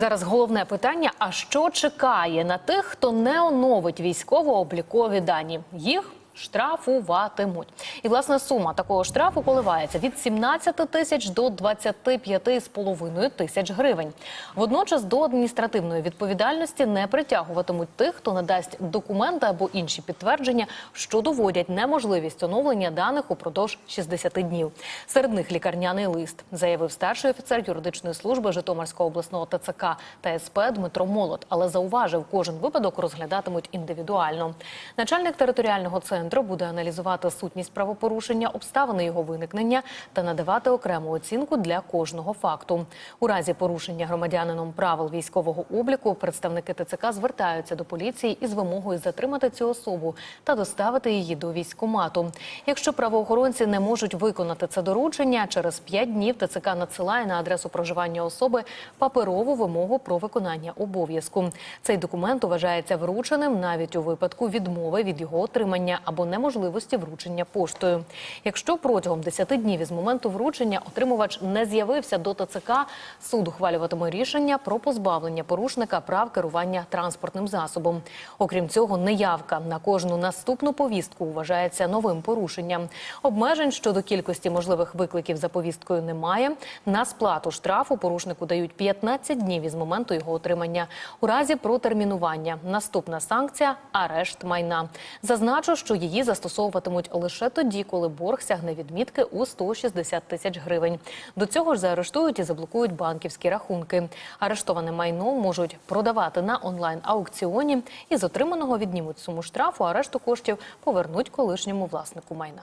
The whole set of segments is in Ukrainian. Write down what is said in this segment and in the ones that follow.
Зараз головне питання: а що чекає на тих, хто не оновить військово-облікові дані? Їх штрафуватимуть. І власне сума такого штрафу коливається від 17 тисяч до 25,5 тисяч гривень. Водночас до адміністративної відповідальності не притягуватимуть тих, хто надасть документи або інші підтвердження, що доводять неможливість оновлення даних упродовж 60 днів. Серед них лікарняний лист, заявив старший офіцер юридичної служби Житомирського обласного ТЦК та СП Дмитро Молот, але зауважив, кожен випадок розглядатимуть індивідуально. Начальник територіального центру буде аналізувати сутність правопорушення, обставини його виникнення та надавати окрему оцінку для кожного факту. У разі порушення громадянином правил військового обліку представники ТЦК звертаються до поліції із вимогою затримати цю особу та доставити її до військкомату. Якщо правоохоронці не можуть виконати це доручення, через 5 днів ТЦК надсилає на адресу проживання особи паперову вимогу про виконання обов'язку. Цей документ вважається врученим навіть у випадку відмови від його отримання або неможливості вручення поштою. Якщо протягом 10 днів із моменту вручення отримувач не з'явився до ТЦК, суд ухвалюватиме рішення про позбавлення порушника прав керування транспортним засобом. Окрім цього, неявка на кожну наступну повістку вважається новим порушенням. Обмежень щодо кількості можливих викликів за повісткою немає. На сплату штрафу порушнику дають 15 днів із моменту його отримання. У разі протермінування наступна санкція арешт майна. Зазначу, що її застосовуватимуть лише тоді, коли борг сягне відмітки у 160 тисяч гривень. До цього ж заарештують і заблокують банківські рахунки. Арештоване майно можуть продавати на онлайн аукціоні і з отриманого віднімуть суму штрафу, а решту коштів повернуть колишньому власнику майна.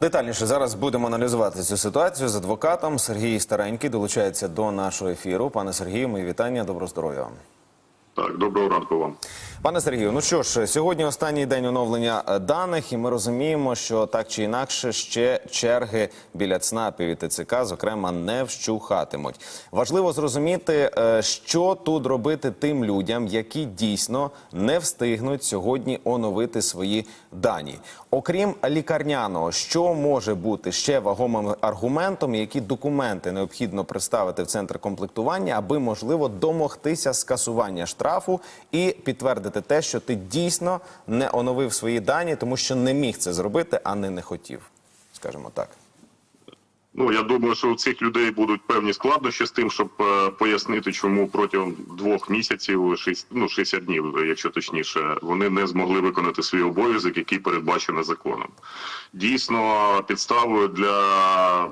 Детальніше зараз будемо аналізувати цю ситуацію з адвокатом. Сергій Старенький долучається до нашого ефіру. Пане Сергію, мої вітання. Доброго здоров'я вам. Так, доброго ранку вам. Пане Сергію, ну що ж, сьогодні останній день оновлення е, даних, і ми розуміємо, що так чи інакше ще черги біля ЦНАПів і ТЦК, зокрема, не вщухатимуть. Важливо зрозуміти, е, що тут робити тим людям, які дійсно не встигнуть сьогодні оновити свої дані. Окрім лікарняного, що може бути ще вагомим аргументом, які документи необхідно представити в центр комплектування, аби можливо домогтися скасування штрафу і підтвердити те, що ти дійсно не оновив свої дані, тому що не міг це зробити, а не не хотів, скажімо так. Ну я думаю, що у цих людей будуть певні складнощі з тим, щоб е, пояснити, чому протягом двох місяців, шість, ну 60 днів, якщо точніше, вони не змогли виконати свій обов'язок, який передбачений законом. Дійсно, підставою для,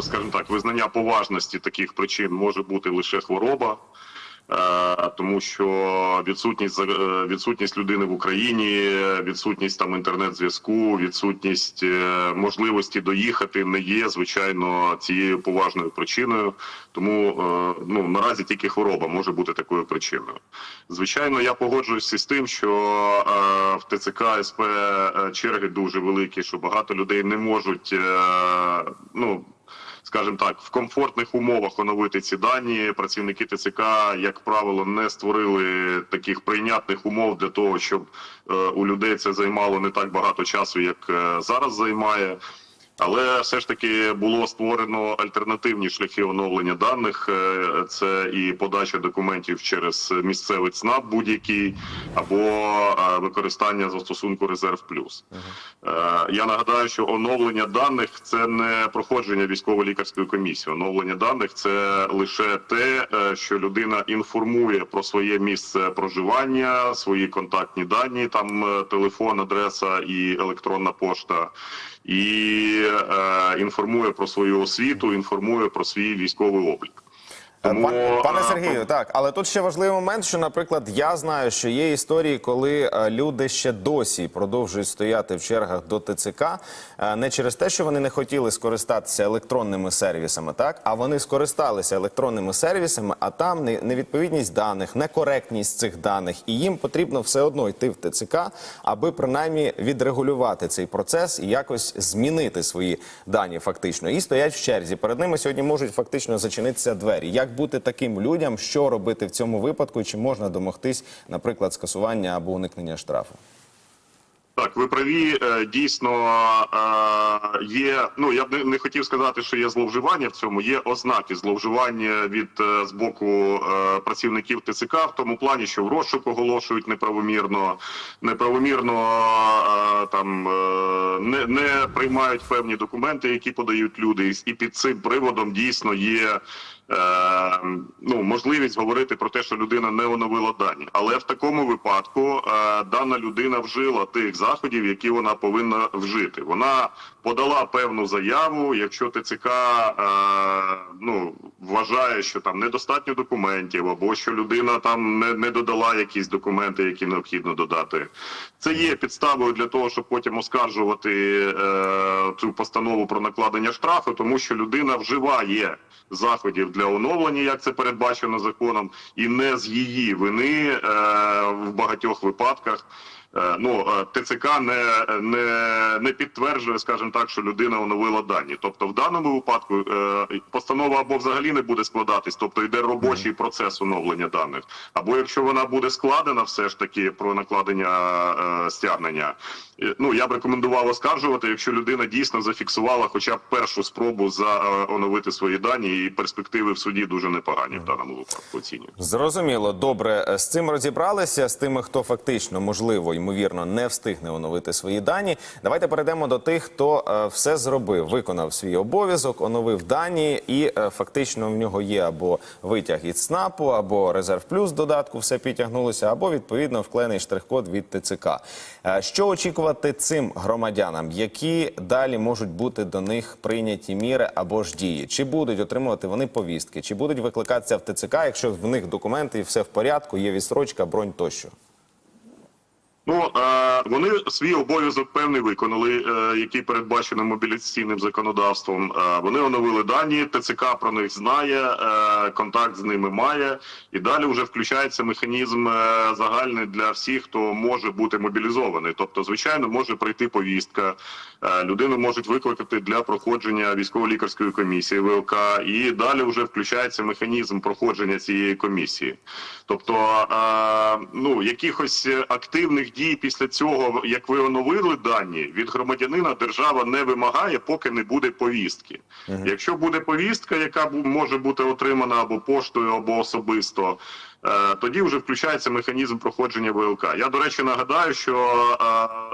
скажімо так, визнання поважності таких причин може бути лише хвороба. Е, Тому що відсутність е, відсутність людини в Україні, відсутність там інтернет-зв'язку, відсутність е, можливості доїхати не є звичайно цією поважною причиною. Тому ну наразі тільки хвороба може бути такою причиною. Звичайно, я погоджуюся з тим, що в ТЦК СП черги дуже великі, що багато людей не можуть ну скажімо так, в комфортних умовах оновити ці дані. Працівники ТЦК, як правило, не створили таких прийнятних умов для того, щоб е, у людей це займало не так багато часу, як е, зараз займає. Але все ж таки було створено альтернативні шляхи оновлення даних. Е, Це і подача документів через місцевий ЦНАП будь-який, або е, використання застосунку Резерв Плюс. Е, Я нагадаю, що оновлення даних це не проходження військово-лікарської комісії. Оновлення даних це лише те, що людина інформує про своє місце проживання, свої контактні дані, там телефон, адреса і електронна пошта. І інформує про свою освіту, інформує про свій військовий облік. Пан- Пане е, Сергію, так, але тут ще важливий момент, що, наприклад, я знаю, що є історії, коли е, люди ще досі продовжують стояти в чергах до ТЦК е, не через те, що вони не хотіли скористатися електронними сервісами, так а вони скористалися електронними сервісами, а там не- невідповідність даних, некоректність цих даних, і їм потрібно все одно йти в ТЦК, аби принаймні відрегулювати цей процес і якось змінити свої дані фактично. І стоять в черзі. Перед ними сьогодні можуть фактично зачинитися двері. Як бути таким людям, що робити в цьому випадку? Чи можна домогтись, наприклад, скасування або уникнення штрафу? Так, ви праві. Е, Дійсно е, є. Ну я б не, хотів сказати, що є зловживання в цьому. Є ознаки зловживання від е, з боку працівників ТЦК в тому плані, що в розшук оголошують неправомірно, неправомірно там не, не приймають певні документи, які подають люди, і під цим приводом дійсно є. Е, ну, можливість говорити про те, що людина не оновила дані, але в такому випадку е, дана людина вжила тих заходів, які вона повинна вжити. Вона подала певну заяву. Якщо ТЦК е, ну вважає, що там недостатньо документів, або що людина там не, не додала якісь документи, які необхідно додати, це є підставою для того, щоб потім оскаржувати е, цю постанову про накладення штрафу, тому що людина вживає заходів для оновлення, як це передбачено законом, і не з її вини е, в багатьох випадках. Е, Ну, е, ТЦК не, не, не підтверджує, скажімо так, що людина оновила дані. Тобто, в даному випадку е, постанова або взагалі не буде складатись, тобто йде робочий процес оновлення даних. Або якщо вона буде складена, все ж таки про накладення стягнення. Ну я б рекомендував оскаржувати, якщо людина дійсно зафіксувала хоча б першу спробу за оновити свої дані, і перспективи в суді дуже непогані в даному випадку оцінюю. Зрозуміло, добре. З цим розібралися. З тими, хто фактично, можливо, ймовірно, не встигне оновити свої дані. Давайте перейдемо до тих, хто е, все зробив, виконав свій обов'язок, оновив дані, і е, фактично в нього є або витяг із СНАПу, або резерв плюс додатку, все підтягнулося, або відповідно вклений штрих-код від ТЦК. Е, Що очікувати цим громадянам? Які далі можуть бути до них прийняті міри або ж дії? Чи будуть отримувати вони повістки, чи будуть викликатися в ТЦК, якщо в них документи і все в порядку, є відстрочка, бронь тощо? Ну вони свій обов'язок певний виконали, е, який передбачено мобілізаційним законодавством. Е, вони оновили дані. ТЦК про них знає, е, контакт з ними має, і далі вже включається механізм загальний для всіх, хто може бути мобілізований. Тобто, звичайно, може прийти повістка. Людину можуть викликати для проходження військово-лікарської комісії ВЛК, і далі вже включається механізм проходження цієї комісії. Тобто, ну якихось активних після цього, як ви оновили дані, від громадянина держава не вимагає, поки не буде повістки. Якщо буде повістка, яка може бути отримана або поштою, або особисто. Е, Тоді вже включається механізм проходження ВЛК. Я до речі нагадаю, що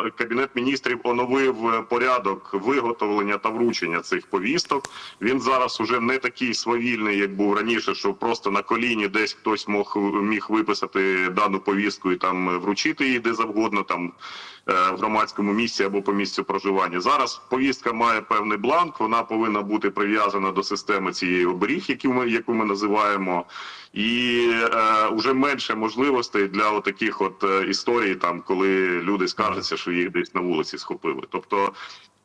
е, кабінет міністрів оновив порядок виготовлення та вручення цих повісток. Він зараз уже не такий свавільний, як був раніше, що просто на коліні десь хтось мог міг виписати дану повістку і там вручити її де завгодно, там е, в громадському місці або по місцю проживання. Зараз повістка має певний бланк. Вона повинна бути прив'язана до системи цієї оберіг, яку ми яку ми називаємо, і вже менше можливостей для таких от е, історій, там коли люди скаржаться, що їх десь на вулиці схопили. Тобто.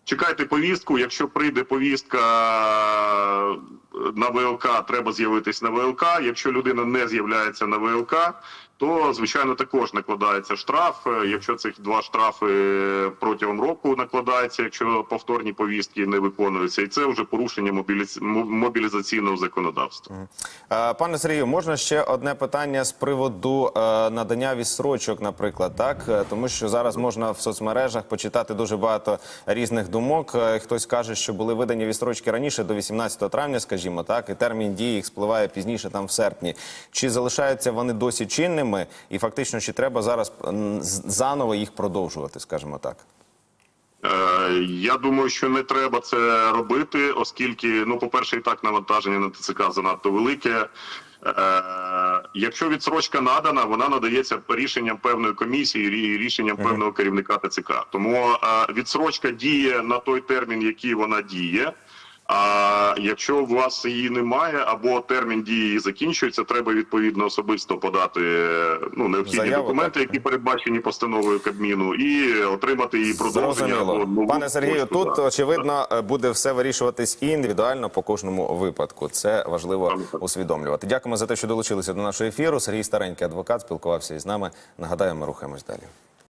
Чекайте повістку. Якщо прийде повістка е, на ВЛК, треба з'явитись на ВЛК. Якщо людина не з'являється на ВЛК, то звичайно також накладається штраф. Е, Якщо цих два штрафи протягом року накладається, якщо повторні повістки не виконуються, і це вже порушення мобіліці... мобілізаційного законодавства. Пане Сергію, можна ще одне питання з приводу е, надання відстрочок, наприклад, так Е, тому що зараз можна в соцмережах почитати дуже багато різних думок. Хтось каже, що були видані відстрочки раніше до 18 травня, скажімо так, і термін дії їх спливає пізніше, там в серпні. Чи залишаються вони досі чинними, і фактично чи треба зараз заново їх продовжувати, скажімо так? Е, Я думаю, що не треба це робити, оскільки, ну, по-перше, і так навантаження на ТЦК занадто велике. Е, Якщо відсрочка надана, вона надається рішенням певної комісії, рі- рішенням певного керівника ТЦК. Тому е, відсрочка діє на той термін, який вона діє. А якщо у вас її немає, або термін дії закінчується, треба відповідно особисто подати ну необхідні Заяву, документи, так. які передбачені постановою Кабміну, і отримати її продовження. Зрозуміло. Пане Сергію, пошту, тут да. очевидно буде все вирішуватись індивідуально по кожному випадку. Це важливо так. усвідомлювати. Дякуємо за те, що долучилися до нашого ефіру. Сергій Старенький, адвокат, спілкувався із нами. Нагадаю, ми рухаємось далі.